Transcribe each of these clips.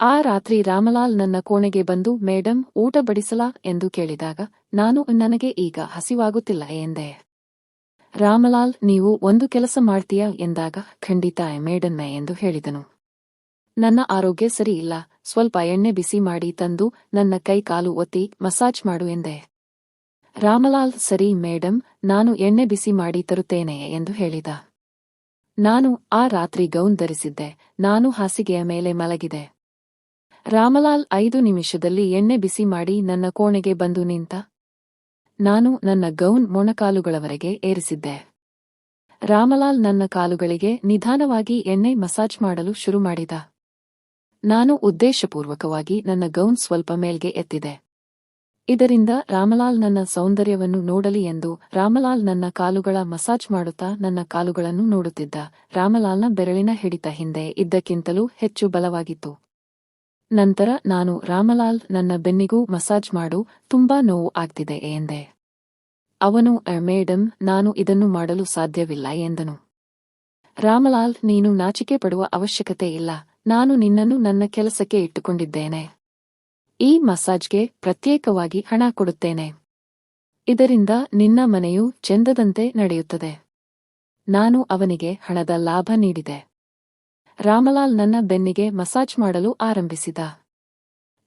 ಆ ರಾತ್ರಿ ರಾಮಲಾಲ್ ನನ್ನ ಕೋಣೆಗೆ ಬಂದು, ಮೇಡಂ, ಊಟ ಬಡಿಸಲಾ? ಎಂದು ಕೇಳಿದಾಗ, ನಾನು ನನಗೆ ಈಗ ಹಸಿವಾಗುತ್ತಿಲ್ಲ ಎಂದೆ. ರಾಮಲಾಲ್, ನೀವು ಒಂದು ಕೆಲಸ ಮಾಡ್ತೀಯಾ? ಎಂದಾಗ, ಖಂಡಿತ ಮೇಡನ್ನ ಎಂದು ಹೇಳಿದನು. ನನ್ನ ಆರೋಗ್ಯ ಸರಿ ಇಲ್ಲ. ಸ್ವಲ್ಪ ಎಣ್ಣೆ ಬಿಸಿ ಮಾಡಿ ತಂದು, ನನ್ನ ಕೈ ಕಾಲು ಒತ್ತಿ ಮಸಾಜ್ ಮಾಡು ಎಂದೆ. ರಾಮಲಾಲ್, ಸರಿ, ಮೇಡಂ, ನಾನು ಎಣ್ಣೆ ಬಿಸಿ ಮಾಡಿ ತರುತ್ತೇನೆ, ಎಂದು ಹೇಳಿದ. ನಾನು ಆ ರಾತ್ರಿ ಗೌನ್ ಧರಿಸಿದ್ದೆ. ನಾನು ಹಾಸಿಗೆಯ ಮೇಲೆ ಮಲಗಿದೆ. ರಾಮಲಾಲ್ ಐದು ನಿಮಿಷದಲ್ಲಿ ಎಣ್ಣೆ ಬಿಸಿ ಮಾಡಿ ನನ್ನ ಕೋಣೆಗೆ ಬಂದು ನಿಂತ. ನಾನು ನನ್ನ ಗೌನ್ ಮೊಣಕಾಲುಗಳವರೆಗೆ ಏರಿಸಿದ್ದೆ. ರಾಮಲಾಲ್ ನನ್ನ ಕಾಲುಗಳಿಗೆ ನಿಧಾನವಾಗಿ ಎಣ್ಣೆ ಮಸಾಜ್ ಮಾಡಲು ಶುರು ಮಾಡಿದ. ನಾನು ಉದ್ದೇಶಪೂರ್ವಕವಾಗಿ ನನ್ನ ಗೌನ್ ಸ್ವಲ್ಪ ಮೇಲ್ಗೆ ಎತ್ತಿದೆ. ಇದರಿಂದ ರಾಮಲಾಲ್ ನನ್ನ ಸೌಂದರ್ಯವನ್ನು ನೋಡಲಿ ಎಂದು ರಾಮಲಾಲ್ ನನ್ನ ಕಾಲುಗಳ ಮಸಾಜ್ ಮಾಡುತ್ತಾ ನನ್ನ ಕಾಲುಗಳನ್ನು ನೋಡುತ್ತಿದ್ದ. ರಾಮಲಾಲ್ನ ಬೆರಳಿನ ಹಿಡಿತ ಹಿಂದೆ ಇದ್ದಕ್ಕಿಂತಲೂ ಹೆಚ್ಚು ಬಲವಾಗಿತ್ತು. ನಂತರ ನಾನು ರಾಮಲಾಲ್ ನನ್ನ ಬೆನ್ನಿಗೂ ಮಸಾಜ್ ಮಾಡು ತುಂಬಾ ನೋವು ಆಗ್ತಿದೆ ಎಂದೆ. ಅವನು "ಅ, ಮೇಡಂ ನಾನು ಇದನ್ನು ಮಾಡಲು ಸಾಧ್ಯವಿಲ್ಲ ಎಂದನು. ರಾಮಲಾಲ್ ನೀನು ನಾಚಿಕೆ ಪಡುವ ಅವಶ್ಯಕತೆ ಇಲ್ಲ ನಾನು ನಿನ್ನನ್ನು ನನ್ನ ಕೆಲಸಕ್ಕೆ ಇಟ್ಟುಕೊಂಡಿದ್ದೇನೆ. ಈ ಮಸಾಜ್ಗೆ ಪ್ರತ್ಯೇಕವಾಗಿ ಹಣ ಕೊಡುತ್ತೇನೆ. ಇದರಿಂದ ನಿನ್ನ ಮನೆಯು ಚೆಂದದಂತೆ ನಡೆಯುತ್ತದೆ. ನಾನು ಅವನಿಗೆ ಹಣದ ಲಾಭ ನೀಡಿದೆ. ರಾಮಲಾಲ್ ನನ್ನ ಬೆನ್ನಿಗೆ ಮಸಾಜ್ ಮಾಡಲು ಆರಂಭಿಸಿದ.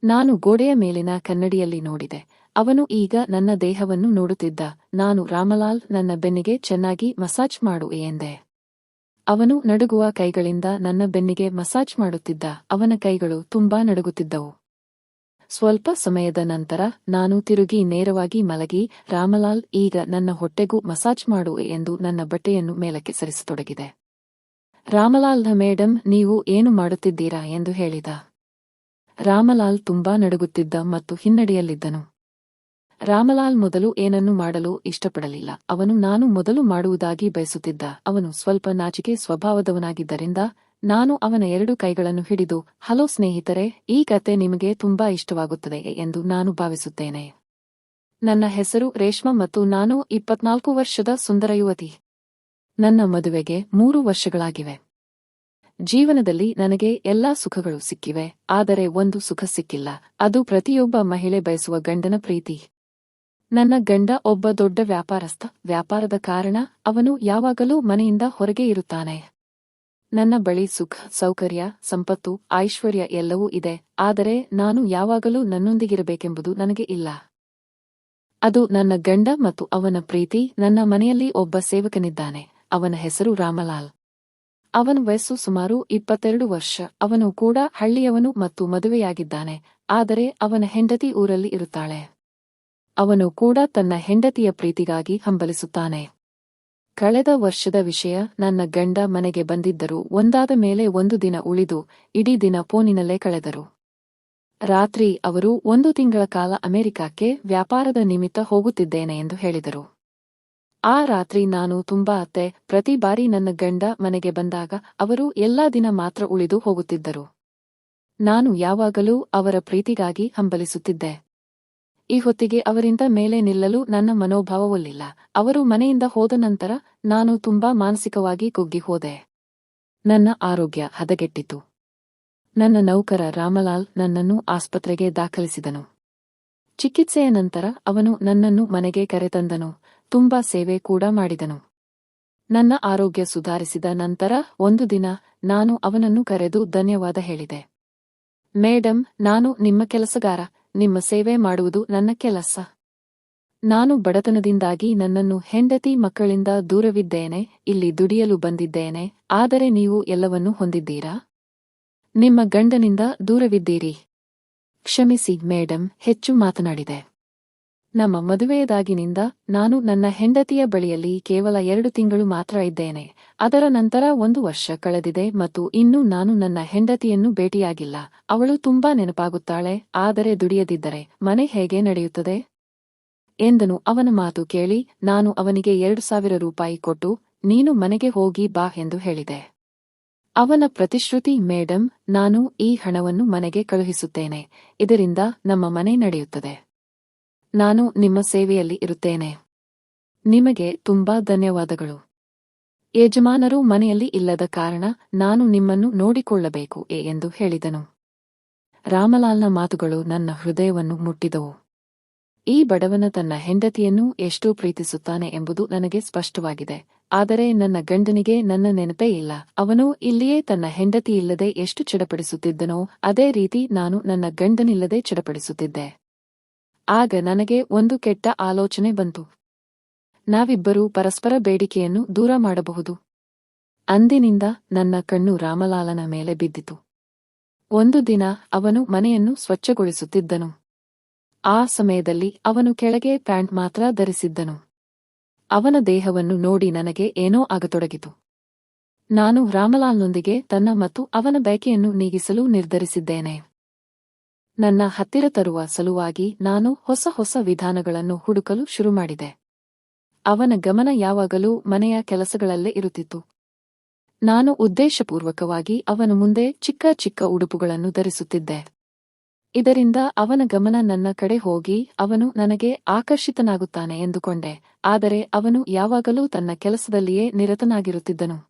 ನಾನು ಗೋಡೆಯ ಮೇಲಿನ ಕನ್ನಡಿಯಲ್ಲಿ ನೋಡಿದೆ. ಅವನು ಈಗ ನನ್ನ ದೇಹವನ್ನು ನೋಡುತ್ತಿದ್ದ. ನಾನು, ರಾಮಲಾಲ್, ನನ್ನ ಬೆನ್ನಿಗೆ ಚೆನ್ನಾಗಿ ಮಸಾಜ್ ಮಾಡು ಎಂದೆ. ಅವನು ನಡುಗುವ ಕೈಗಳಿಂದ ನನ್ನ ಬೆನ್ನಿಗೆ ಮಸಾಜ್ ಮಾಡುತ್ತಿದ್ದ. ಅವನ ಕೈಗಳು ತುಂಬಾ ನಡುಗುತ್ತಿದ್ದವು. ಸ್ವಲ್ಪ ಸಮಯದ ನಂತರ ನಾನು ತಿರುಗಿ ನೇರವಾಗಿ ಮಲಗಿ, ರಾಮಲಾಲ್, ಈಗ ನನ್ನ ಹೊಟ್ಟೆಗೂ ಮಸಾಜ್ ಮಾಡು ಎಂದು ನನ್ನ ಬಟ್ಟೆಯನ್ನು ಮೇಲಕ್ಕೆ ಸರಿಸತೊಡಗಿದೆ. ರಾಮಲಾಲ್ನ ಮೇಡಂ, ನೀವು ಏನು ಮಾಡುತ್ತಿದ್ದೀರಾ ಎಂದು ಹೇಳಿದ. ರಾಮಲಾಲ್ ತುಂಬಾ ನಡುಗುತ್ತಿದ್ದ ಮತ್ತು ಹಿನ್ನಡೆಯಲ್ಲಿದ್ದನು. ರಾಮಲಾಲ್ ಮೊದಲು ಏನನ್ನು ಮಾಡಲು ಇಷ್ಟಪಡಲಿಲ್ಲ. ಅವನು, ನಾನು ಮೊದಲು ಮಾಡುವುದಾಗಿ ಬಯಸುತ್ತಿದ್ದ. ಅವನು ಸ್ವಲ್ಪ ನಾಚಿಕೆ ಸ್ವಭಾವದವನಾಗಿದ್ದರಿಂದ ನಾನು ಅವನ ಎರಡು ಕೈಗಳನ್ನು ಹಿಡಿದು, ಹಲೋ ಸ್ನೇಹಿತರೆ, ಈ ಕತೆ ನಿಮಗೆ ತುಂಬಾ ಇಷ್ಟವಾಗುತ್ತದೆ ಎಂದು ನಾನು ಭಾವಿಸುತ್ತೇನೆ. ನನ್ನ ಹೆಸರು ರೇಷ್ಮಾ ಮತ್ತು ನಾನು ಇಪ್ಪತ್ನಾಲ್ಕು ವರ್ಷದ ಸುಂದರ ಯುವತಿ. ನನ್ನ ಮದುವೆಗೆ ಮೂರು ವರ್ಷಗಳಾಗಿವೆ. ಜೀವನದಲ್ಲಿ ನನಗೆ ಎಲ್ಲಾ ಸುಖಗಳು ಸಿಕ್ಕಿವೆ, ಆದರೆ ಒಂದು ಸುಖ ಸಿಕ್ಕಿಲ್ಲ. ಅದು ಪ್ರತಿಯೊಬ್ಬ ಮಹಿಳೆ ಬಯಸುವ ಗಂಡನ ಪ್ರೀತಿ. ನನ್ನ ಗಂಡ ಒಬ್ಬ ದೊಡ್ಡ ವ್ಯಾಪಾರಸ್ಥ. ವ್ಯಾಪಾರದ ಕಾರಣ ಅವನು ಯಾವಾಗಲೂ ಮನೆಯಿಂದ ಹೊರಗೆ ಇರುತ್ತಾನೆ. ನನ್ನ ಬಳಿ ಸುಖ, ಸೌಕರ್ಯ, ಸಂಪತ್ತು, ಐಶ್ವರ್ಯ ಎಲ್ಲವೂ ಇದೆ, ಆದರೆ ನಾನು ಯಾವಾಗಲೂ ನನ್ನೊಂದಿಗಿರಬೇಕೆಂಬುದು ನನಗೆ ಇಲ್ಲ. ಅದು ನನ್ನ ಗಂಡ ಮತ್ತು ಅವನ ಪ್ರೀತಿ. ನನ್ನ ಮನೆಯಲ್ಲಿ ಒಬ್ಬ ಸೇವಕನಿದ್ದಾನೆ. ಅವನ ಹೆಸರು ರಾಮಲಾಲ್. ಅವನ ವಯಸ್ಸು ಸುಮಾರು ಇಪ್ಪತ್ತೆರಡು ವರ್ಷ. ಅವನು ಕೂಡ ಹಳ್ಳಿಯವನು ಮತ್ತು ಮದುವೆಯಾಗಿದ್ದಾನೆ, ಆದರೆ ಅವನ ಹೆಂಡತಿ ಊರಲ್ಲಿ ಇರುತ್ತಾಳೆ. ಅವನು ಕೂಡ ತನ್ನ ಹೆಂಡತಿಯ ಪ್ರೀತಿಗಾಗಿ ಹಂಬಲಿಸುತ್ತಾನೆ. ಕಳೆದ ವರ್ಷದ ವಿಷಯ, ನನ್ನ ಗಂಡ ಮನೆಗೆ ಬಂದಿದ್ದರು. ಒಂದಾದ ಮೇಲೆ ಒಂದು ದಿನ ಉಳಿದು, ಇಡೀ ದಿನ ಫೋನಿನಲ್ಲೇ ಕಳೆದರು. ರಾತ್ರಿ ಅವರು ಒಂದು ತಿಂಗಳ ಕಾಲ ಅಮೆರಿಕಕ್ಕೆ ವ್ಯಾಪಾರದ ನಿಮಿತ್ತ ಹೋಗುತ್ತಿದ್ದೇನೆ ಎಂದು ಹೇಳಿದರು. ಆ ರಾತ್ರಿ ನಾನು ತುಂಬಾ ಅತ್ತೆ, ಪ್ರತಿ ಬಾರಿ ನನ್ನ ಗಂಡ ಮನೆಗೆ ಬಂದಾಗ ಅವರು ಎಲ್ಲಾ ದಿನ ಮಾತ್ರ ಉಳಿದು ಹೋಗುತ್ತಿದ್ದರು. ನಾನು ಯಾವಾಗಲೂ ಅವರ ಪ್ರೀತಿಗಾಗಿ ಹಂಬಲಿಸುತ್ತಿದ್ದೆ. ಈ ಹೊತ್ತಿಗೆ ಅವರಿಂದ ಮೇಲೆ ನಿಲ್ಲಲು ನನ್ನ ಮನೋಭಾವವೊಲ್ಲಿಲ್ಲ. ಅವರು ಮನೆಯಿಂದ ಹೋದ ನಂತರ ನಾನು ತುಂಬಾ ಮಾನಸಿಕವಾಗಿ ಕುಗ್ಗಿ ಹೋದೆ. ನನ್ನ ಆರೋಗ್ಯ ಹದಗೆಟ್ಟಿತು. ನನ್ನ ನೌಕರ ರಾಮಲಾಲ್ ನನ್ನನ್ನು ಆಸ್ಪತ್ರೆಗೆ ದಾಖಲಿಸಿದನು. ಚಿಕಿತ್ಸೆಯ ನಂತರ ಅವನು ನನ್ನನ್ನು ಮನೆಗೆ ಕರೆತಂದನು. ತುಂಬಾ ಸೇವೆ ಕೂಡ ಮಾಡಿದನು. ನನ್ನ ಆರೋಗ್ಯ ಸುಧಾರಿಸಿದ ನಂತರ ಒಂದು ದಿನ ನಾನು ಅವನನ್ನು ಕರೆದು ಧನ್ಯವಾದ ಹೇಳಿದೆ. ಮೇಡಂ, ನಾನು ನಿಮ್ಮ ಕೆಲಸಗಾರ, ನಿಮ್ಮ ಸೇವೆ ಮಾಡುವುದು ನನ್ನ ಕೆಲಸ. ನಾನು ಬಡತನದಿಂದಾಗಿ ನನ್ನನ್ನು ಹೆಂಡತಿ ಮಕ್ಕಳಿಂದ ದೂರವಿದ್ದೇನೆ, ಇಲ್ಲಿ ದುಡಿಯಲು ಬಂದಿದ್ದೇನೆ, ಆದರೆ ನೀವು ಎಲ್ಲವನ್ನೂ ಹೊಂದಿದ್ದೀರಾ? ನಿಮ್ಮ ಗಂಡನಿಂದ ದೂರವಿದ್ದೀರಿ. ಕ್ಷಮಿಸಿ, ಮೇಡಂ, ಹೆಚ್ಚು ಮಾತನಾಡಿದೆ. ನಮ್ಮ ಮದುವೆಯದಾಗಿನಿಂದ ನಾನು ನನ್ನ ಹೆಂಡತಿಯ ಬಳಿಯಲ್ಲಿ ಕೇವಲ ಎರಡು ತಿಂಗಳು ಮಾತ್ರ ಇದ್ದೇನೆ. ಅದರ ನಂತರ ಒಂದು ವರ್ಷ ಕಳೆದಿದೆ ಮತ್ತು ಇನ್ನೂ ನಾನು ನನ್ನ ಹೆಂಡತಿಯನ್ನು ಭೇಟಿಯಾಗಿಲ್ಲ. ಅವಳು ತುಂಬಾ ನೆನಪಾಗುತ್ತಾಳೆ, ಆದರೆ ದುಡಿಯದಿದ್ದರೆ ಮನೆ ಹೇಗೆ ನಡೆಯುತ್ತದೆ? ಎಂದನು. ಅವನ ಮಾತು ಕೇಳಿ, ನಾನು ಅವನಿಗೆ ಎರಡು ಸಾವಿರ ರೂಪಾಯಿ ಕೊಟ್ಟು, ನೀನು ಮನೆಗೆ ಹೋಗಿ ಬಾ ಎಂದು ಹೇಳಿದೆ. ಅವನ ಪ್ರತಿಶ್ರುತಿ, ಮೇಡಂ, ನಾನು ಈ ಹಣವನ್ನು ಮನೆಗೆ ಕಳುಹಿಸುತ್ತೇನೆ. ಇದರಿಂದ ನಮ್ಮ ಮನೆ ನಡೆಯುತ್ತದೆ. ನಾನು ನಿಮ್ಮ ಸೇವೆಯಲ್ಲಿ ಇರುತ್ತೇನೆ. ನಿಮಗೆ ತುಂಬಾ ಧನ್ಯವಾದಗಳು. ಯಜಮಾನರು ಮನೆಯಲ್ಲಿ ಇಲ್ಲದ ಕಾರಣ ನಾನು ನಿಮ್ಮನ್ನು ನೋಡಿಕೊಳ್ಳಬೇಕು ಎಂದು ಹೇಳಿದನು. ರಾಮಲಾಲ್ನ ಮಾತುಗಳು ನನ್ನ ಹೃದಯವನ್ನು ಮುಟ್ಟಿದವು. ಈ ಬಡವನ ತನ್ನ ಹೆಂಡತಿಯನ್ನು ಎಷ್ಟು ಪ್ರೀತಿಸುತ್ತಾನೆ ಎಂಬುದು ನನಗೆ ಸ್ಪಷ್ಟವಾಗಿದೆ. ಆದರೆ ನನ್ನ ಗಂಡನಿಗೆ ನನ್ನ ನೆನಪೇ ಇಲ್ಲ. ಅವನು ಇಲ್ಲಿಯೇ ತನ್ನ ಹೆಂಡತಿ ಇಲ್ಲದೆ ಎಷ್ಟು ಚಡಪಡಿಸುತ್ತಿದ್ದನೋ ಅದೇ ರೀತಿ ನಾನು ನನ್ನ ಗಂಡನಿಲ್ಲದೆ ಚಡಪಡಿಸುತ್ತಿದ್ದೆ. ಆಗ ನನಗೆ ಒಂದು ಕೆಟ್ಟ ಆಲೋಚನೆ ಬಂತು. ನಾವಿಬ್ಬರೂ ಪರಸ್ಪರ ಬೇಡಿಕೆಯನ್ನು ದೂರ ಮಾಡಬಹುದು. ಅಂದಿನಿಂದ ನನ್ನ ಕಣ್ಣು ರಾಮಲಾಲನ ಮೇಲೆ ಬಿದ್ದಿತು. ಒಂದು ದಿನ ಅವನು ಮನೆಯನ್ನು ಸ್ವಚ್ಛಗೊಳಿಸುತ್ತಿದ್ದನು. ಆ ಸಮಯದಲ್ಲಿ ಅವನು ಕೆಳಗೆ ಪ್ಯಾಂಟ್ ಮಾತ್ರ ಧರಿಸಿದ್ದನು. ಅವನ ದೇಹವನ್ನು ನೋಡಿ ನನಗೆ ಏನೋ ಆಗತೊಡಗಿತು. ನಾನು ರಾಮಲಾಲ್ನೊಂದಿಗೆ ತನ್ನ ಮತ್ತು ಅವನ ಬಯಕೆಯನ್ನು ನೀಗಿಸಲು ನಿರ್ಧರಿಸಿದ್ದೇನೆ. ನನ್ನ ಹತ್ತಿರ ತರುವ ಸಲುವಾಗಿ ನಾನು ಹೊಸ ಹೊಸ ವಿಧಾನಗಳನ್ನು ಹುಡುಕಲು ಶುರುಮಾಡಿದೆ. ಅವನ ಗಮನ ಯಾವಾಗಲೂ ಮನೆಯ ಕೆಲಸಗಳಲ್ಲೇ ಇರುತ್ತಿತ್ತು. ನಾನು ಉದ್ದೇಶಪೂರ್ವಕವಾಗಿ ಅವನ ಮುಂದೆ ಚಿಕ್ಕ ಚಿಕ್ಕ ಉಡುಪುಗಳನ್ನು ಧರಿಸುತ್ತಿದ್ದೆ. ಇದರಿಂದ ಅವನ ಗಮನ ನನ್ನ ಕಡೆ ಹೋಗಿ ಅವನು ನನಗೆ ಆಕರ್ಷಿತನಾಗುತ್ತಾನೆ ಎಂದುಕೊಂಡೆ, ಆದರೆ ಅವನು ಯಾವಾಗಲೂ ತನ್ನ ಕೆಲಸದಲ್ಲಿಯೇ ನಿರತನಾಗಿರುತ್ತಿದ್ದನು.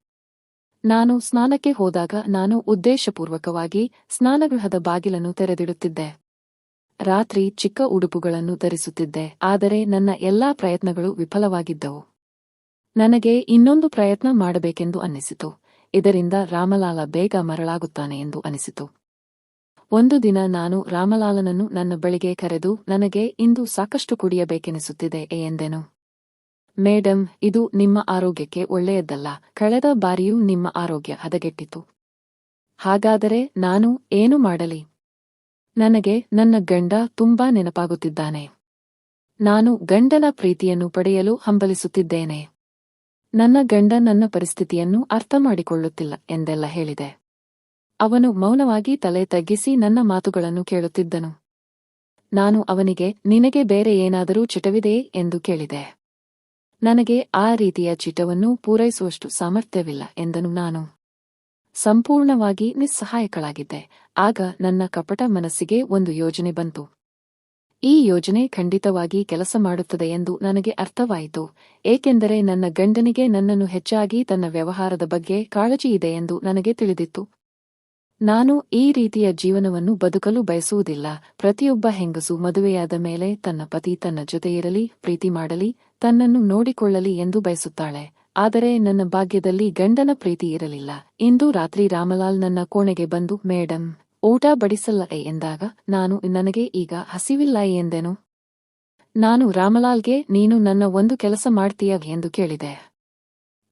ನಾನು ಸ್ನಾನಕ್ಕೆ ಹೋದಾಗ ನಾನು ಉದ್ದೇಶಪೂರ್ವಕವಾಗಿ ಸ್ನಾನಗೃಹದ ಬಾಗಿಲನ್ನು ತೆರೆದಿಡುತ್ತಿದ್ದೆ. ರಾತ್ರಿ ಚಿಕ್ಕ ಉಡುಪುಗಳನ್ನು ಧರಿಸುತ್ತಿದ್ದೆ, ಆದರೆ ನನ್ನ ಎಲ್ಲಾ ಪ್ರಯತ್ನಗಳು ವಿಫಲವಾಗಿದ್ದವು. ನನಗೆ ಇನ್ನೊಂದು ಪ್ರಯತ್ನ ಮಾಡಬೇಕೆಂದು ಅನ್ನಿಸಿತು. ಇದರಿಂದ ರಾಮಲಾಲ ಬೇಗ ಮರಳಾಗುತ್ತಾನೆ ಎಂದು ಅನಿಸಿತು ಒಂದು ದಿನ ನಾನು ರಾಮಲಾಲನನ್ನು ನನ್ನ ಬಳಿಗೆ ಕರೆದು, ನನಗೆ ಇಂದು ಸಾಕಷ್ಟು ಕುಡಿಯಬೇಕೆನಿಸುತ್ತಿದೆ ಎಂದೆನು? ಮೇಡಮ್ ಇದು ನಿಮ್ಮ ಆರೋಗ್ಯಕ್ಕೆ ಒಳ್ಳೆಯದಲ್ಲ. ಕಳೆದ ಬಾರಿಯೂ ನಿಮ್ಮ ಆರೋಗ್ಯ ಹದಗೆಟ್ಟಿತು. ಹಾಗಾದರೆ ನಾನು ಏನು ಮಾಡಲಿ? ನನಗೆ ನನ್ನ ಗಂಡ ತುಂಬಾ ನೆನಪಾಗುತ್ತಿದ್ದಾನೆ. ನಾನು ಗಂಡನ ಪ್ರೀತಿಯನ್ನು ಪಡೆಯಲು ಹಂಬಲಿಸುತ್ತಿದ್ದೇನೆ. ನನ್ನ ಗಂಡ ನನ್ನ ಪರಿಸ್ಥಿತಿಯನ್ನು ಅರ್ಥ ಮಾಡಿಕೊಳ್ಳುತ್ತಿಲ್ಲ ಎಂದೆಲ್ಲ ಹೇಳಿದೆ. ಅವನು ಮೌನವಾಗಿ ತಲೆ ತಗ್ಗಿಸಿ ನನ್ನ ಮಾತುಗಳನ್ನು ಕೇಳುತ್ತಿದ್ದನು. ನಾನು ಅವನಿಗೆ, ನಿನಗೆ ಬೇರೆ ಏನಾದರೂ ಚಿಟವಿದೆಯೇ ಎಂದು ಕೇಳಿದೆ. ನನಗೆ ಆ ರೀತಿಯ ಚಿಟವನ್ನು ಪೂರೈಸುವಷ್ಟು ಸಾಮರ್ಥ್ಯವಿಲ್ಲ ಎಂದನು ನಾನು. ಸಂಪೂರ್ಣವಾಗಿ ನಿಸ್ಸಹಾಯಕಳಾಗಿದ್ದೆ. ಆಗ ನನ್ನ ಕಪಟ ಮನಸ್ಸಿಗೆ ಒಂದು ಯೋಜನೆ ಬಂತು. ಈ ಯೋಜನೆ ಖಂಡಿತವಾಗಿ ಕೆಲಸ ಮಾಡುತ್ತದೆ ಎಂದು ನನಗೆ ಅರ್ಥವಾಯಿತು, ಏಕೆಂದರೆ ನನ್ನ ಗಂಡನಿಗೆ ನನ್ನನ್ನು ಹೆಚ್ಚಾಗಿ ತನ್ನ ವ್ಯವಹಾರದ ಬಗ್ಗೆ ಕಾಳಜಿ ಇದೆ ಎಂದು ನನಗೆ ತಿಳಿದಿತ್ತು. ನಾನು ಈ ರೀತಿಯ ಜೀವನವನ್ನು ಬದುಕಲು ಬಯಸುವುದಿಲ್ಲ. ಪ್ರತಿಯೊಬ್ಬ ಹೆಂಗಸು ಮದುವೆಯಾದ ಮೇಲೆ ತನ್ನ ಪತಿ ತನ್ನ ಜೊತೆಯಿರಲಿ ಪ್ರೀತಿ ಮಾಡಲಿ, ತನ್ನನ್ನು ನೋಡಿಕೊಳ್ಳಲಿ ಎಂದು ಬಯಸುತ್ತಾಳೆ. ಆದರೆ ನನ್ನ ಭಾಗ್ಯದಲ್ಲಿ ಗಂಡನ ಪ್ರೀತಿ ಇರಲಿಲ್ಲ. ಇಂದು ರಾತ್ರಿ ರಾಮಲಾಲ್ ನನ್ನ ಕೋಣೆಗೆ ಬಂದು, ಮೇಡಂ, ಊಟ ಬಡಿಸಲ್ಲ ಎಂದಾಗ, ನಾನು ನನಗೆ ಈಗ ಹಸಿವಿಲ್ಲ ಎಂದೆನು? ನಾನು ರಾಮಲಾಲ್ಗೆ, ನೀನು ನನ್ನ ಒಂದು ಕೆಲಸ ಮಾಡ್ತೀಯ? ಎಂದು ಕೇಳಿದೆ.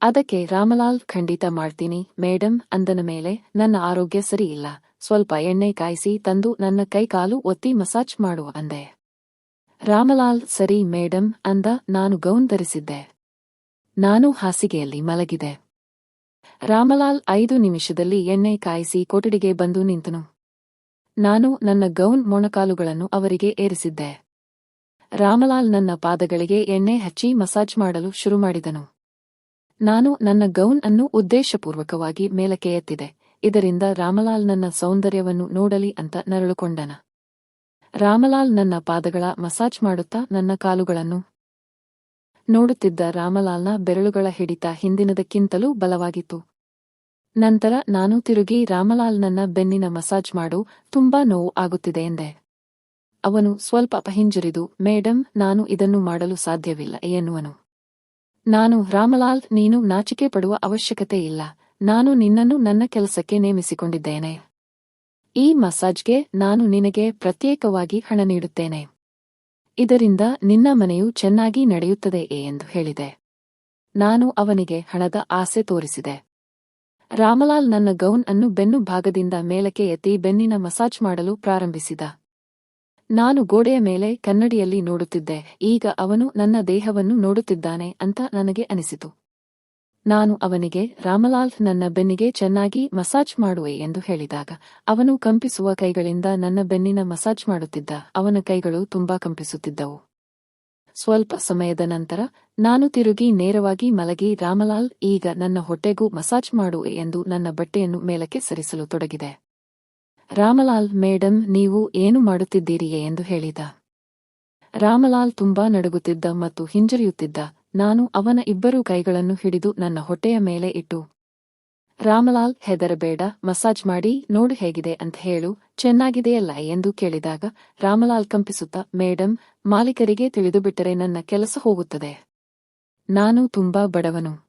ಅದಕ್ಕೆ ರಾಮಲಾಲ್ ಖಂಡಿತ ಮಾಡ್ತೀನಿ. ಮೇಡಮ್ ಅಂದನ ಮೇಲೆ, ನನ್ನ ಆರೋಗ್ಯ ಸರಿಯಿಲ್ಲ. ಸ್ವಲ್ಪ ಎಣ್ಣೆ ಕಾಯಿಸಿ ತಂದು ನನ್ನ ಕೈಕಾಲು ಒತ್ತಿ ಮಸಾಜ್ ಮಾಡು ಅಂದೆ. ರಾಮಲಾಲ್, ಸರಿ ಮೇಡಮ್ ಅಂದ, ನಾನು ಗೌನ್ ಧರಿಸಿದ್ದೆ. ನಾನು ಹಾಸಿಗೆಯಲ್ಲಿ ಮಲಗಿದೆ ರಾಮಲಾಲ್ ಐದು ನಿಮಿಷದಲ್ಲಿ ಎಣ್ಣೆ ಕಾಯಿಸಿ ಕೊಠಡಿಗೆ ಬಂದು ನಿಂತನು. ನಾನು ನನ್ನ ಗೌನ್ ಮೊಣಕಾಲುಗಳನ್ನು ಅವರಿಗೆ ಏರಿಸಿದ್ದೆ. ರಾಮಲಾಲ್ ನನ್ನ ಪಾದಗಳಿಗೆ ಎಣ್ಣೆ ಹಚ್ಚಿ ಮಸಾಜ್ ಮಾಡಲು ಶುರುಮಾಡಿದನು ನಾನು ನನ್ನ ಗೌನ್ ಅನ್ನು ಉದ್ದೇಶಪೂರ್ವಕವಾಗಿ ಮೇಲಕ್ಕೆ ಎತ್ತಿದೆ. ಇದರಿಂದ ರಾಮಲಾಲ್ ನನ್ನ ಸೌಂದರ್ಯವನ್ನು ನೋಡಲಿ ಅಂತ ನರಳುಕೊಂಡನ. ರಾಮಲಾಲ್ ನನ್ನ ಪಾದಗಳ ಮಸಾಜ್ ಮಾಡುತ್ತಾ ನನ್ನ ಕಾಲುಗಳನ್ನು ನೋಡುತ್ತಿದ್ದ ರಾಮಲಾಲ್ನ ಬೆರಳುಗಳ ಹಿಡಿತ ಹಿಂದಿನದಕ್ಕಿಂತಲೂ ಬಲವಾಗಿತ್ತು. ನಂತರ ನಾನು ತಿರುಗಿ ರಾಮಲಾಲ್ ನನ್ನ ಬೆನ್ನಿನ ಮಸಾಜ್ ಮಾಡು, ತುಂಬಾ ನೋವು ಆಗುತ್ತಿದೆ ಎಂದೆ. ಅವನು ಸ್ವಲ್ಪ ಅಪಹಿಂಜರಿದು ಮೇಡಮ್ ನಾನು ಇದನ್ನು ಮಾಡಲು ಸಾಧ್ಯವಿಲ್ಲ, ಎನ್ನುವನು. ನಾನು ರಾಮಲಾಲ್, ನೀನು ನಾಚಿಕೆ ಪಡುವ ಅವಶ್ಯಕತೆ ಇಲ್ಲ. ನಾನು ನಿನ್ನನ್ನು ನನ್ನ ಕೆಲಸಕ್ಕೆ ನೇಮಿಸಿಕೊಂಡಿದ್ದೇನೆ. ಈ ಮಸಾಜ್ಗೆ ನಾನು ನಿನಗೆ ಪ್ರತ್ಯೇಕವಾಗಿ ಹಣ ನೀಡುತ್ತೇನೆ. ಇದರಿಂದ ನಿನ್ನ ಮನೆಯು ಚೆನ್ನಾಗಿ ನಡೆಯುತ್ತದೆ ಎಂದು ಹೇಳಿದೆ. ನಾನು ಅವನಿಗೆ ಹಣದ ಆಸೆ ತೋರಿಸಿದೆ. ರಾಮಲಾಲ್ ನನ್ನ ಗೌನ್ ಅನ್ನು ಬೆನ್ನು ಭಾಗದಿಂದ ಮೇಲಕ್ಕೆ ಎತ್ತಿ ಬೆನ್ನಿನ ಮಸಾಜ್ ಮಾಡಲು ಪ್ರಾರಂಭಿಸಿದ. ನಾನು ಗೋಡೆಯ ಮೇಲೆ ಕನ್ನಡಿಯಲ್ಲಿ ನೋಡುತ್ತಿದ್ದೆ, ಈಗ ಅವನು ನನ್ನ ದೇಹವನ್ನು ನೋಡುತ್ತಿದ್ದಾನೆ ಅಂತ ನನಗೆ ಅನಿಸಿತು. ನಾನು ಅವನಿಗೆ, ರಾಮಲಾಲ್ ನನ್ನ ಬೆನ್ನಿಗೆ ಚೆನ್ನಾಗಿ ಮಸಾಜ್ ಮಾಡುವೆ ಎಂದು ಹೇಳಿದಾಗ, ಅವನು ಕಂಪಿಸುವ ಕೈಗಳಿಂದ ನನ್ನ ಬೆನ್ನಿನ ಮಸಾಜ್ ಮಾಡುತ್ತಿದ್ದ, ಅವನ ಕೈಗಳು ತುಂಬಾ ಕಂಪಿಸುತ್ತಿದ್ದವು. ಸ್ವಲ್ಪ ಸಮಯದ ನಂತರ, ನಾನು ತಿರುಗಿ ನೇರವಾಗಿ ಮಲಗಿ, ರಾಮಲಾಲ್, ಈಗ ನನ್ನ ಹೊಟ್ಟೆಗೂ ಮಸಾಜ್ ಮಾಡುವೆ ಎಂದು ನನ್ನ ಬಟ್ಟೆಯನ್ನು ಮೇಲಕ್ಕೆ ಸರಿಸಲು ತೊಡಗಿದೆ. ರಾಮಲಾಲ್ ಮೇಡಮ್ ನೀವು ಏನು ಮಾಡುತ್ತಿದ್ದೀರಿಯೇ ಎಂದು ಹೇಳಿದ. ರಾಮಲಾಲ್ ತುಂಬಾ ನಡುಗುತ್ತಿದ್ದ ಮತ್ತು ಹಿಂಜರಿಯುತ್ತಿದ್ದ. ನಾನು ಅವನ ಇಬ್ಬರೂ ಕೈಗಳನ್ನು ಹಿಡಿದು ನನ್ನ ಹೊಟ್ಟೆಯ ಮೇಲೆ ಇಟ್ಟು, ರಾಮಲಾಲ್, ಹೆದರಬೇಡ, ಮಸಾಜ್ ಮಾಡಿ, ನೋಡು ಹೇಗಿದೆ ಅಂತ ಹೇಳು, ಚೆನ್ನಾಗಿದೆಯಲ್ಲ? ಎಂದು ಕೇಳಿದಾಗ, ರಾಮಲಾಲ್ ಕಂಪಿಸುತ್ತಾ, ಮೇಡಂ, ಮಾಲೀಕರಿಗೆ ತಿಳಿದುಬಿಟ್ಟರೆ ನನ್ನ ಕೆಲಸ ಹೋಗುತ್ತದೆ. ನಾನು ತುಂಬಾ ಬಡವನು.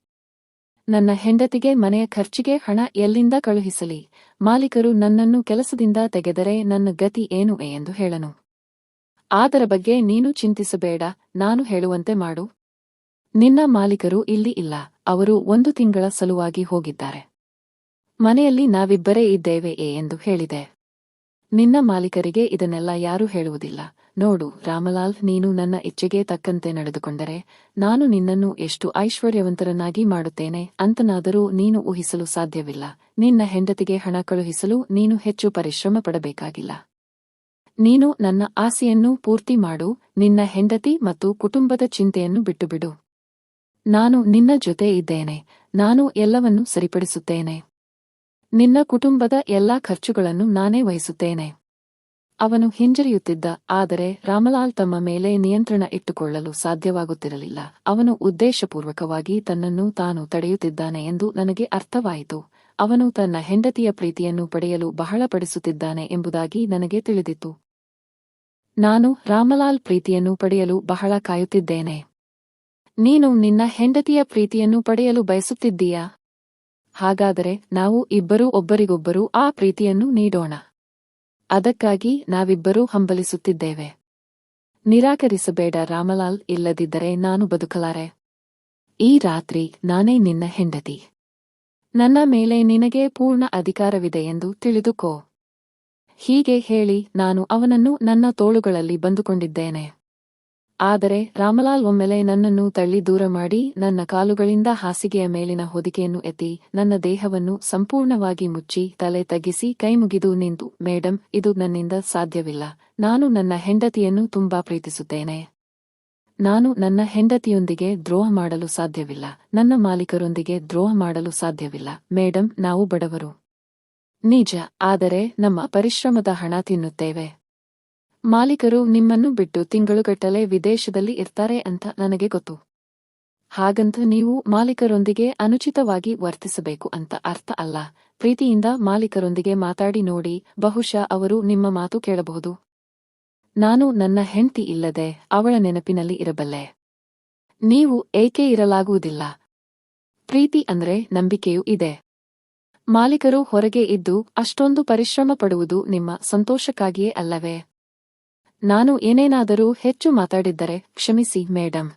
ನನ್ನ ಹೆಂಡತಿಗೆ ಮನೆಯ ಖರ್ಚಿಗೆ ಹಣ ಎಲ್ಲಿಂದ ಕಳುಹಿಸಲಿ? ಮಾಲೀಕರು ನನ್ನನ್ನು ಕೆಲಸದಿಂದ ತೆಗೆದರೆ ನನ್ನ ಗತಿ ಏನು ಎಂದು ಹೇಳನು. ಅದರ ಬಗ್ಗೆ ನೀನು ಚಿಂತಿಸಬೇಡ, ನಾನು ಹೇಳುವಂತೆ ಮಾಡು. ನಿನ್ನ ಮಾಲೀಕರು ಇಲ್ಲಿ ಇಲ್ಲ, ಅವರು ಒಂದು ತಿಂಗಳ ಸಲುವಾಗಿ ಹೋಗಿದ್ದಾರೆ. ಮನೆಯಲ್ಲಿ ನಾವಿಬ್ಬರೇ ಇದ್ದೇವೆ ಎಂದು ಹೇಳಿದೆ. ನಿನ್ನ ಮಾಲೀಕರಿಗೆ ಇದನ್ನೆಲ್ಲ ಯಾರೂ ಹೇಳುವುದಿಲ್ಲ. ನೋಡು, ರಾಮಲಾಲ್, ನೀನು ನನ್ನ ಇಚ್ಛೆಗೆ ತಕ್ಕಂತೆ ನಡೆದುಕೊಂಡರೆ ನಾನು ನಿನ್ನನ್ನು ಎಷ್ಟು ಐಶ್ವರ್ಯವಂತರನ್ನಾಗಿ ಮಾಡುತ್ತೇನೆ ಅಂತನಾದರೂ ನೀನು ಊಹಿಸಲು ಸಾಧ್ಯವಿಲ್ಲ. ನಿನ್ನ ಹೆಂಡತಿಗೆ ಹಣ ಕಳುಹಿಸಲು ನೀನು ಹೆಚ್ಚು ಪರಿಶ್ರಮ ಪಡಬೇಕಾಗಿಲ್ಲ ನೀನು ನನ್ನ ಆಸೆಯನ್ನು ಪೂರ್ತಿ ಮಾಡು, ನಿನ್ನ ಹೆಂಡತಿ ಮತ್ತು ಕುಟುಂಬದ ಚಿಂತೆಯನ್ನು ಬಿಟ್ಟುಬಿಡು. ನಾನು ನಿನ್ನ ಜೊತೆ ಇದ್ದೇನೆ, ನಾನು ಎಲ್ಲವನ್ನೂ ಸರಿಪಡಿಸುತ್ತೇನೆ. ನಿನ್ನ ಕುಟುಂಬದ ಎಲ್ಲಾ ಖರ್ಚುಗಳನ್ನು ನಾನೇ ವಹಿಸುತ್ತೇನೆ. ಅವನು ಹಿಂಜರಿಯುತ್ತಿದ್ದ, ಆದರೆ ರಾಮಲಾಲ್ ತಮ್ಮ ಮೇಲೆ ನಿಯಂತ್ರಣ ಇಟ್ಟುಕೊಳ್ಳಲು ಸಾಧ್ಯವಾಗುತ್ತಿರಲಿಲ್ಲ. ಅವನು ಉದ್ದೇಶಪೂರ್ವಕವಾಗಿ ತನ್ನನ್ನು ತಾನು ತಡೆಯುತ್ತಿದ್ದಾನೆ ಎಂದು ನನಗೆ ಅರ್ಥವಾಯಿತು. ಅವನು ತನ್ನ ಹೆಂಡತಿಯ ಪ್ರೀತಿಯನ್ನು ಪಡೆಯಲು ಬಹಳ ಪಡಿಸುತ್ತಿದ್ದಾನೆ ಎಂಬುದಾಗಿ ನನಗೆ ತಿಳಿದಿತ್ತು. ನಾನು ರಾಮಲಾಲ್ ಪ್ರೀತಿಯನ್ನು ಪಡೆಯಲು ಬಹಳ ಕಾಯುತ್ತಿದ್ದೇನೆ. ನೀನು ನಿನ್ನ ಹೆಂಡತಿಯ ಪ್ರೀತಿಯನ್ನು ಪಡೆಯಲು ಬಯಸುತ್ತಿದ್ದೀಯಾ? ಹಾಗಾದರೆ ನಾವು ಇಬ್ಬರೂ ಒಬ್ಬರಿಗೊಬ್ಬರು ಆ ಪ್ರೀತಿಯನ್ನು ನೀಡೋಣ. ಅದಕ್ಕಾಗಿ ನಾವಿಬ್ಬರೂ ಹಂಬಲಿಸುತ್ತಿದ್ದೇವೆ. ನಿರಾಕರಿಸಬೇಡ ರಾಮಲಾಲ್, ಇಲ್ಲದಿದ್ದರೆ ನಾನು ಬದುಕಲಾರೆ. ಈ ರಾತ್ರಿ ನಾನೇ ನಿನ್ನ ಹೆಂಡತಿ. ನನ್ನ ಮೇಲೆ ನಿನಗೆ ಪೂರ್ಣ ಅಧಿಕಾರವಿದೆ ಎಂದು ತಿಳಿದುಕೋ. ಹೀಗೆ ಹೇಳಿ ನಾನು ಅವನನ್ನು ನನ್ನ ತೋಳುಗಳಲ್ಲಿ ಬಂದುಕೊಂಡಿದ್ದೇನೆ. ಆದರೆ ರಾಮಲಾಲ್ ಒಮ್ಮೆಲೆ ನನ್ನನ್ನು ತಳ್ಳಿ ದೂರ ಮಾಡಿ, ನನ್ನ ಕಾಲುಗಳಿಂದ ಹಾಸಿಗೆಯ ಮೇಲಿನ ಹೊದಿಕೆಯನ್ನು ಎತ್ತಿ, ನನ್ನ ದೇಹವನ್ನು ಸಂಪೂರ್ಣವಾಗಿ ಮುಚ್ಚಿ, ತಲೆ ತಗ್ಗಿಸಿ ಕೈಮುಗಿದು ನಿಂತು, ಮೇಡಂ, ಇದು ನನ್ನಿಂದ ಸಾಧ್ಯವಿಲ್ಲ. ನಾನು ನನ್ನ ಹೆಂಡತಿಯನ್ನು ತುಂಬಾ ಪ್ರೀತಿಸುತ್ತೇನೆ. ನಾನು ನನ್ನ ಹೆಂಡತಿಯೊಂದಿಗೆ ದ್ರೋಹ ಮಾಡಲು ಸಾಧ್ಯವಿಲ್ಲ. ನನ್ನ ಮಾಲೀಕರೊಂದಿಗೆ ದ್ರೋಹ ಮಾಡಲು ಸಾಧ್ಯವಿಲ್ಲ. ಮೇಡಂ, ನಾವು ಬಡವರು. ನಿಜ, ಆದರೆ ನಮ್ಮ ಪರಿಶ್ರಮದ ಹಣ ತಿನ್ನುತ್ತೇವೆ. ಮಾಲೀಕರು ನಿಮ್ಮನ್ನು ಬಿಟ್ಟು ತಿಂಗಳುಗಟ್ಟಲೆ ವಿದೇಶದಲ್ಲಿ ಇರ್ತಾರೆ ಅಂತ ನನಗೆ ಗೊತ್ತು. ಹಾಗಂತ ನೀವು ಮಾಲೀಕರೊಂದಿಗೆ ಅನುಚಿತವಾಗಿ ವರ್ತಿಸಬೇಕು ಅಂತ ಅರ್ಥ ಅಲ್ಲ. ಪ್ರೀತಿಯಿಂದ ಮಾಲೀಕರೊಂದಿಗೆ ಮಾತಾಡಿ ನೋಡಿ, ಬಹುಶಃ ಅವರು ನಿಮ್ಮ ಮಾತು ಕೇಳಬಹುದು. ನಾನು ನನ್ನ ಹೆಂಡತಿ ಇಲ್ಲದೆ ಅವಳ ನೆನಪಿನಲ್ಲಿ ಇರಬಲ್ಲೆ. ನೀವು ಏಕೆ ಇರಲಾಗುವುದಿಲ್ಲ? ಪ್ರೀತಿ ಅಂದ್ರೆ ನಂಬಿಕೆಯೂ ಇದೆ. ಮಾಲೀಕರು ಹೊರಗೆ ಇದ್ದು ಅಷ್ಟೊಂದು ಪರಿಶ್ರಮ ಪಡುವುದು ನಿಮ್ಮ ಸಂತೋಷಕ್ಕಾಗಿಯೇ ಅಲ್ಲವೇ? ನಾನು ಏನೇನಾದರೂ ಹೆಚ್ಚು ಮಾತಾಡಿದ್ದರೆ ಕ್ಷಮಿಸಿ, ಮೇಡಂ.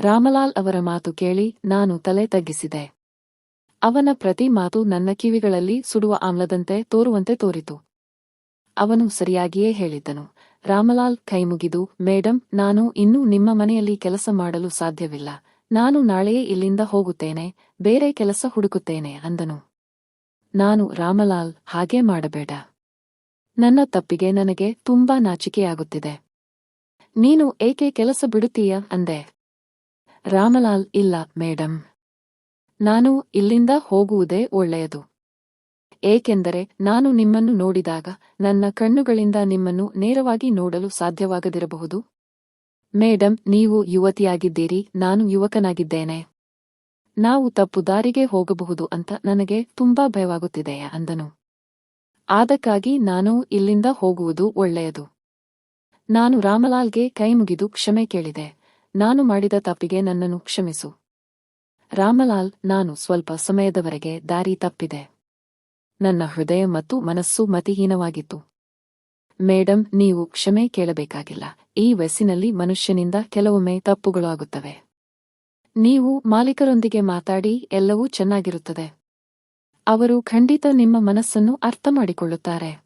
ರಾಮಲಾಲ್ ಅವರ ಮಾತು ಕೇಳಿ ನಾನು ತಲೆ ತಗ್ಗಿಸಿದೆ. ಅವನ ಪ್ರತಿ ಮಾತು ನನ್ನ ಕಿವಿಗಳಲ್ಲಿ ಸುಡುವ ಆಮ್ಲದಂತೆ ತೋರುವಂತೆ ತೋರಿತು. ಅವನು ಸರಿಯಾಗಿಯೇ ಹೇಳಿದ್ದನು. ರಾಮಲಾಲ್ ಕೈಮುಗಿದು ಮೇಡಂ, ನಾನು ಇನ್ನೂ ನಿಮ್ಮ ಮನೆಯಲ್ಲಿ ಕೆಲಸ ಮಾಡಲು ಸಾಧ್ಯವಿಲ್ಲ. ನಾನು ನಾಳೆಯೇ ಇಲ್ಲಿಂದ ಹೋಗುತ್ತೇನೆ, ಬೇರೆ ಕೆಲಸ ಹುಡುಕುತ್ತೇನೆ ಅಂದನು. ನಾನು, ರಾಮಲಾಲ್, ಹಾಗೇ ಮಾಡಬೇಡ. ನನ್ನ ತಪ್ಪಿಗೆ ನನಗೆ ತುಂಬಾ ನಾಚಿಕೆಯಾಗುತ್ತಿದೆ. ನೀನು ಏಕೆ ಕೆಲಸ ಬಿಡುತ್ತೀಯ ಅಂದೆ. ರಾಮಲಾಲ್, ಇಲ್ಲ, ಮೇಡಂ. ನಾನು ಇಲ್ಲಿಂದ ಹೋಗುವುದೇ ಒಳ್ಳೆಯದು. ಏಕೆಂದರೆ ನಾನು ನಿಮ್ಮನ್ನು ನೋಡಿದಾಗ ನನ್ನ ಕಣ್ಣುಗಳಿಂದ ನಿಮ್ಮನ್ನು ನೇರವಾಗಿ ನೋಡಲು ಸಾಧ್ಯವಾಗದಿರಬಹುದು. ಮೇಡಂ, ನೀವು ಯುವತಿಯಾಗಿದ್ದೀರಿ, ನಾನು ಯುವಕನಾಗಿದ್ದೇನೆ. ನಾವು ತಪ್ಪು ದಾರಿಗೆ ಹೋಗಬಹುದು ಅಂತ ನನಗೆ ತುಂಬಾ ಭಯವಾಗುತ್ತಿದೆಯಾ ಅಂದನು. ಅದಕ್ಕಾಗಿ ನಾನು ಇಲ್ಲಿಂದ ಹೋಗುವುದು ಒಳ್ಳೆಯದು. ನಾನು ರಾಮಲಾಲ್ಗೆ ಕೈಮುಗಿದು ಕ್ಷಮೆ ಕೇಳಿದೆ. ನಾನು ಮಾಡಿದ ತಪ್ಪಿಗೆ ನನ್ನನ್ನು ಕ್ಷಮಿಸು. ರಾಮಲಾಲ್, ನಾನು ಸ್ವಲ್ಪ ಸಮಯದವರೆಗೆ ದಾರಿ ತಪ್ಪಿದೆ. ನನ್ನ ಹೃದಯ ಮತ್ತು ಮನಸ್ಸು ಮತಿಹೀನವಾಗಿತ್ತು. ಮೇಡಂ, ನೀವು ಕ್ಷಮೆ ಕೇಳಬೇಕಾಗಿಲ್ಲ. ಈ ವಯಸ್ಸಿನಲ್ಲಿ ಮನುಷ್ಯನಿಂದ ಕೆಲವೊಮ್ಮೆ ತಪ್ಪುಗಳು ಆಗುತ್ತವೆ. ನೀವು ಮಾಲೀಕರೊಂದಿಗೆ ಮಾತಾಡಿ, ಎಲ್ಲವೂ ಚೆನ್ನಾಗಿರುತ್ತದೆ. ಅವರು ಖಂಡಿತ ನಿಮ್ಮ ಮನಸ್ಸನ್ನು ಅರ್ಥ ಮಾಡಿಕೊಳ್ಳುತ್ತಾರೆ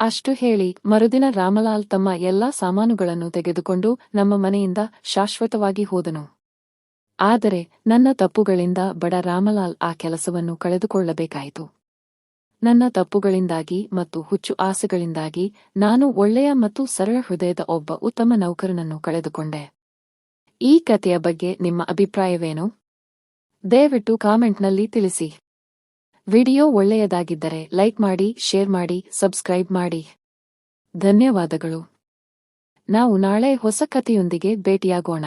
ಅಷ್ಟು ಹೇಳಿ, ಮರುದಿನ ರಾಮಲಾಲ್ ತಮ್ಮ ಎಲ್ಲಾ ಸಾಮಾನುಗಳನ್ನು ತೆಗೆದುಕೊಂಡು ನಮ್ಮ ಮನೆಯಿಂದ ಶಾಶ್ವತವಾಗಿ ಹೋದನು. ಆದರೆ, ನನ್ನ ತಪ್ಪುಗಳಿಂದ ಬಡ ರಾಮಲಾಲ್ ಆ ಕೆಲಸವನ್ನು ಕಳೆದುಕೊಳ್ಳಬೇಕಾಯಿತು. ನನ್ನ ತಪ್ಪುಗಳಿಂದಾಗಿ ಮತ್ತು ಹುಚ್ಚು ಆಸೆಗಳಿಂದಾಗಿ ನಾನು ಒಳ್ಳೆಯ ಮತ್ತು ಸರಳ ಹೃದಯದ ಒಬ್ಬ ಉತ್ತಮ ನೌಕರನನ್ನು ಕಳೆದುಕೊಂಡೆ. ಈ ಕಥೆಯ ಬಗ್ಗೆ ನಿಮ್ಮ ಅಭಿಪ್ರಾಯವೇನು? ದಯವಿಟ್ಟು ಕಾಮೆಂಟ್ನಲ್ಲಿ ತಿಳಿಸಿ. ವಿಡಿಯೋ ಒಳ್ಳೆಯದಾಗಿದ್ದರೆ ಲೈಕ್ ಮಾಡಿ ಶೇರ್ ಮಾಡಿ ಸಬ್ಸ್ಕ್ರೈಬ್ ಮಾಡಿ. ಧನ್ಯವಾದಗಳು. ನಾವು ನಾಳೆ ಹೊಸ ಕಥೆಯೊಂದಿಗೆ ಭೇಟಿಯಾಗೋಣ.